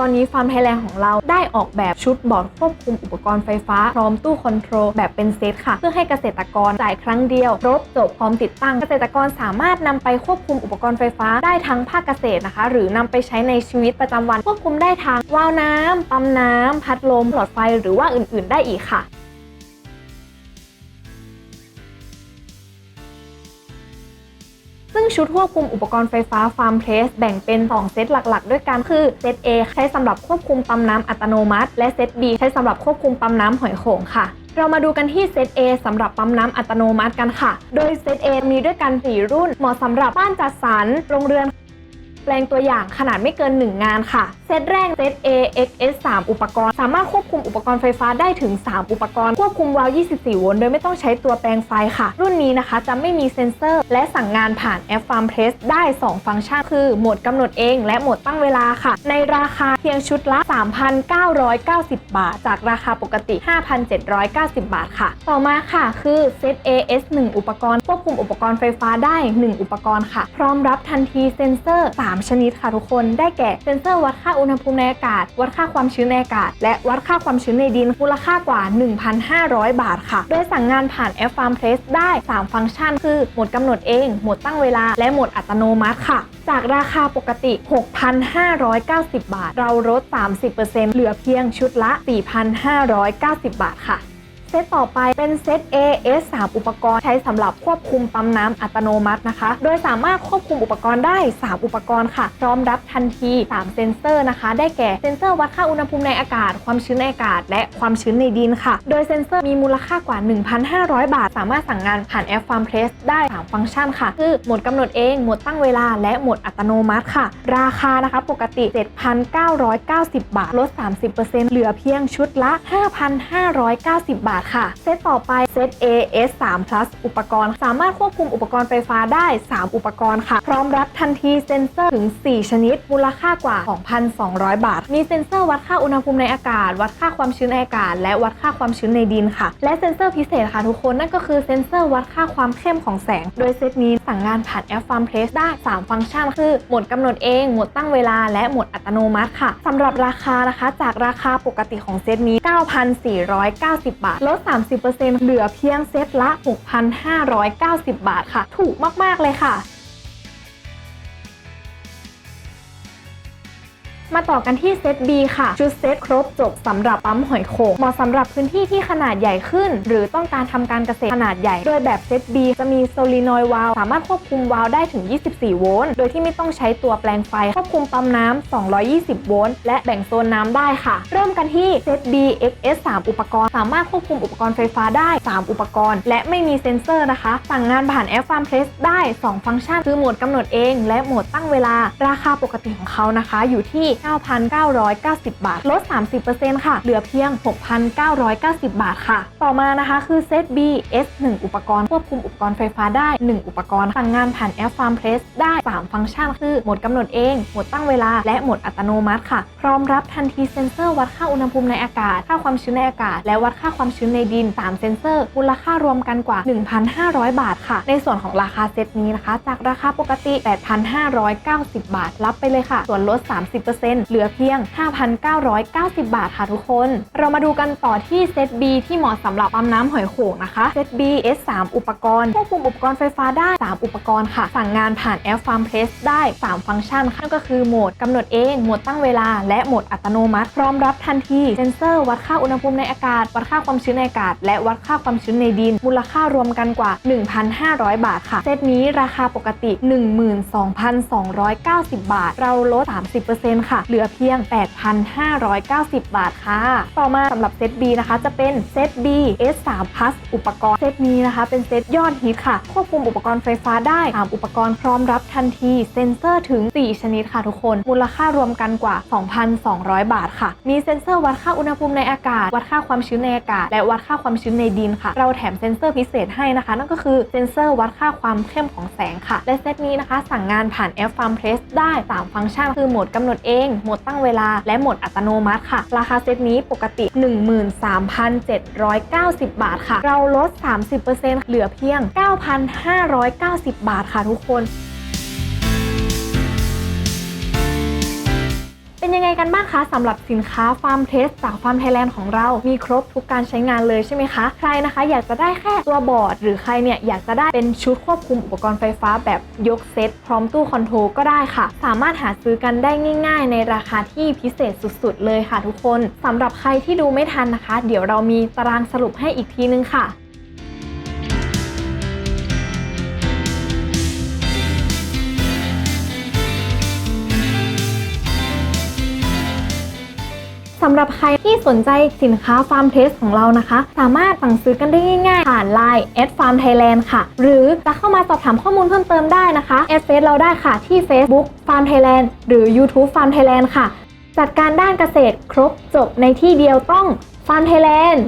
ตอนนี้ฟาร์มไทยแลนด์ของเราได้ออกแบบชุดบอร์ดควบคุมอุปกรณ์ไฟฟ้า พร้อมตู้คอนโทรลแบบเป็นเซตค่ะ เพื่อให้เกษตรกรจ่ายครั้งเดียวครบจบพร้อมติดตั้ง เกษตรกรสามารถนำไปควบคุมอุปกรณ์ไฟฟ้าได้ทั้งภาคเกษตรนะคะ หรือนำไปใช้ในชีวิตประจำวัน ควบคุมได้ทั้งวาล์วน้ำปั๊มน้ำพัดลมหลอดไฟหรือว่าอื่น ๆ ได้อีกค่ะ ชุดควบคุมอุปกรณ์ไฟฟ้าฟาร์มเพลสแบ่งเป็น 2 เซตหลักๆ ด้วยกันคือเซต A ใช้สำหรับควบคุมปั๊มน้ำอัตโนมัติ และเซต B ใช้สำหรับควบคุมปั๊มน้ำหอยโข่งค่ะเรามาดูกันที่เซต A สำหรับปั๊มน้ำอัตโนมัติกันค่ะ โดยเซต A มีด้วยกัน 4 รุ่น เหมาะสำหรับบ้านจัดสรร โรงเรือน แปลงตัวอย่างขนาดไม่เกิน 1 งานค่ะเซตแรกเซต A XS 3 อุปกรณ์ สามารถควบคุมอุปกรณ์ไฟฟ้าได้ถึง 3 อุปกรณ์ ควบคุมวาล์ว24 โวลต์โดยไม่ต้องใช้ตัวแปลงไฟค่ะ รุ่นนี้นะคะจะไม่มีเซ็นเซอร์ และสั่งงานผ่านแอป Farm Press ได้ 2 ฟังก์ชัน คือ โหมดกำหนดเอง และโหมดตั้งเวลาค่ะ ในราคาเพียงชุดละ 3,990 บาท จากราคาปกติ 5,790 บาทค่ะ ต่อมาค่ะคือเซต AS 1 อุปกรณ์ ควบคุมอุปกรณ์ไฟฟ้าได้ 1 อุปกรณ์ค่ะ พร้อมรับทันทีเซ็นเซอร์ 3 ชนิดค่ะทุกคน ได้แก่เซ็นเซอร์วัดค่าอุณหภูมิในอากาศ วัดค่าความชื้นในอากาศ และวัดค่าความชื้นในดินมูลค่ากว่า 1,500 บาทค่ะ โดยสั่งงานผ่านแอป Farm Press ได้ 3 ฟังก์ชัน คือโหมดกำหนดเอง โหมดตั้งเวลา และโหมดอัตโนมัติค่ะ จากราคาปกติ 6,590 บาท เราลด 30%เหลือเพียงชุดละ 4,590 บาทค่ะ ซตต่อไปเป็นเซต AS 3อุปกรณ์ใช้สำหรับควบคุมปั๊มน้ำอัตโนมัตินะคะ โดยสามารถควบคุมอุปกรณ์ได้ 3 อุปกรณ์ค่ะ พร้อมรับทันที 3 เซ็นเซอร์นะคะ ได้แก่เซ็นเซอร์วัดค่าอุณหภูมิในอากาศ ความชื้นในอากาศ และความชื้นในดินค่ะ โดยเซ็นเซอร์มีมูลค่ากว่า 1,500 บาท สามารถสั่งงานผ่านแอป Farm Press ได้ 3 ฟังก์ชันค่ะ คือโหมดกำหนดเอง โหมดตั้งเวลา และโหมดอัตโนมัติค่ะ ราคานะคะปกติ 7,990 บาท ลด 30%เหลือเพียงชุดละ 5,590 บาทค่ะ เซตต่อไปเซต AS 3 plus อุปกรณ์ สามารถควบคุมอุปกรณ์ไฟฟ้าได้ 3 อุปกรณ์ค่ะ พร้อมรับทันทีเซ็นเซอร์ถึง 4 ชนิด มูลค่ากว่า 2,200 บาท มีเซ็นเซอร์วัดค่าอุณหภูมิในอากาศ วัดค่าความชื้นในอากาศ และวัดค่าความชื้นในดินค่ะ และเซ็นเซอร์พิเศษค่ะทุกคนนั่นก็คือเซ็นเซอร์วัดค่าความเข้มของแสง โดยเซตนี้สั่งงานผ่านแอป Farm Press ได้ 3 ฟังก์ชัน คือโหมดกำหนดเอง โหมดตั้งเวลา และโหมดอัตโนมัติค่ะสำหรับราคานะคะ จากราคาปกติของเซตนี้ 9,490 บาทลด30%เหลือเพียงเซตละ 6,590 บาทค่ะ ถูกมาก ๆ เลยค่ะ มาต่อกันที่เซต B ค่ะ ชุดเซตครบจบสำหรับปั๊มหอยโข่งเหมาะสำหรับพื้นที่ที่ขนาดใหญ่ขึ้น หรือต้องการทำการเกษตรขนาดใหญ่ โดยแบบเซต B จะมีโซลินอยด์วาลสามารถควบคุมวาล์วได้ถึง 24 โวลต์ โดยที่ไม่ต้องใช้ตัวแปลงไฟ ควบคุมปั๊มน้ำ220 โวลต์ และแบ่งโซนน้ำได้ค่ะ เริ่มกันที่เซต B XS 3 อุปกรณ์ สามารถควบคุมอุปกรณ์ไฟฟ้าได้ 3 อุปกรณ์ และไม่มีเซ็นเซอร์นะคะ สั่งงานผ่านแอป Farm Press ได้ 2 ฟังก์ชัน คือโหมดกำหนดเอง และโหมดตั้งเวลา ราคาปกติของเขานะคะ อยู่ที่9,990 บาท ลด 30%ค่ะ เหลือเพียง 6,990 บาทค่ะ ต่อมานะคะคือเซต B S 1 อุปกรณ์ควบคุมอุปกรณ์ไฟฟ้าได้ 1 อุปกรณ์สั่งงานผ่านแอป Farm Press ได้ 3 ฟังก์ชันคือโหมดกำหนดเอง โหมดตั้งเวลา และโหมดอัตโนมัติค่ะ พร้อมรับทันทีเซ็นเซอร์วัดค่าอุณหภูมิในอากาศ ค่าความชื้นในอากาศ และวัดค่าความชื้นในดิน 3 เซ็นเซอร์ มูลค่ารวมกันกว่า 1,500 บาทค่ะ ในส่วนของราคาเซตนี้นะคะ จากราคาปกติ 8,590 บาท รับไปเลยค่ะ ส่วนลด 30%เหลือเพียง 5,990 บาทค่ะทุกคน เรามาดูกันต่อที่เซต B ที่เหมาะสำหรับปั๊มน้ำหอยโข่งนะคะเซต B S 3 อุปกรณ์ควบคุมอุปกรณ์ไฟฟ้าได้ 3 อุปกรณ์ค่ะ สั่งงานผ่านแอป Farm Press ได้ 3 ฟังก์ชันค่ะนั่นก็คือโหมดกำหนดเอง โหมดตั้งเวลา และโหมดอัตโนมัติ พร้อมรับทันที เซ็นเซอร์ วัดค่าอุณหภูมิในอากาศ วัดค่าความชื้นในอากาศ และวัดค่าความชื้นในดิน มูลค่ารวมกันกว่า 1,500 บาทค่ะ เซตนี้ราคาปกติ 12,290 บาท เราลด 30%ค่ะ เหลือเพียง 8,590 บาทค่ะ ต่อมาสำหรับเซต B นะคะ จะเป็นเซต B S 3 Plus อุปกรณ์ เซตนี้นะคะ เป็นเซตยอดฮิตค่ะ ควบคุมอุปกรณ์ไฟฟ้าได้3อุปกรณ์พร้อมรับทันที เซ็นเซอร์ถึง 4 ชนิดค่ะทุกคน มูลค่ารวมกันกว่า 2,200 บาทค่ะ มีเซ็นเซอร์วัดค่าอุณหภูมิในอากาศ วัดค่าความชื้นในอากาศ และวัดค่าความชื้นในดินค่ะ เราแถมเซ็นเซอร์พิเศษให้นะคะ นั่นก็คือเซ็นเซอร์วัดค่าความเข้มของแสงค่ะ และเซตนี้นะคะ สั่งงานผ่านแอป Farm Press ได้ 3 ฟังก์ชัน คือโหมดกำหนดเอง โหมดตั้งเวลา และโหมดอัตโนมัติค่ะ ราคาเซตนี้ปกติ 13,790 บาทค่ะ เราลด 30%เหลือเพียง 9,590บาทค่ะทุกคน เป็นยังไงกันบ้างคะสำหรับสินค้าฟาร์มเทสจากฟาร์มไทยแลนด์ของเรามีครบทุกการใช้งานเลยใช่ไหมคะ ใครนะคะอยากจะได้แค่ตัวบอร์ด หรือใครเนี่ยอยากจะได้เป็นชุดควบคุมอุปกรณ์ไฟฟ้าแบบยกเซตพร้อมตู้คอนโทรลก็ได้ค่ะ สามารถหาซื้อกันได้ง่าย ๆ ในราคาที่พิเศษสุดๆ เลยค่ะทุกคนสำหรับใครที่ดูไม่ทันนะคะ เดี๋ยวเรามีตารางสรุปให้อีกทีนึงค่ะ สำหรับใครที่สนใจสินค้าฟาร์มเทสของเรานะคะ สามารถสั่งซื้อกันได้ง่ายๆผ่าน Line แอดฟาร์มไทยแลนด์ค่ะ หรือจะเข้ามาสอบถามข้อมูลเพิ่มเติมได้นะคะแอดเฟซเราได้ค่ะที่ Facebook Farm Thailand หรือ YouTube Farm Thailand ค่ะ จัดการด้านเกษตรครบจบในที่เดียวต้อง Farm Thailand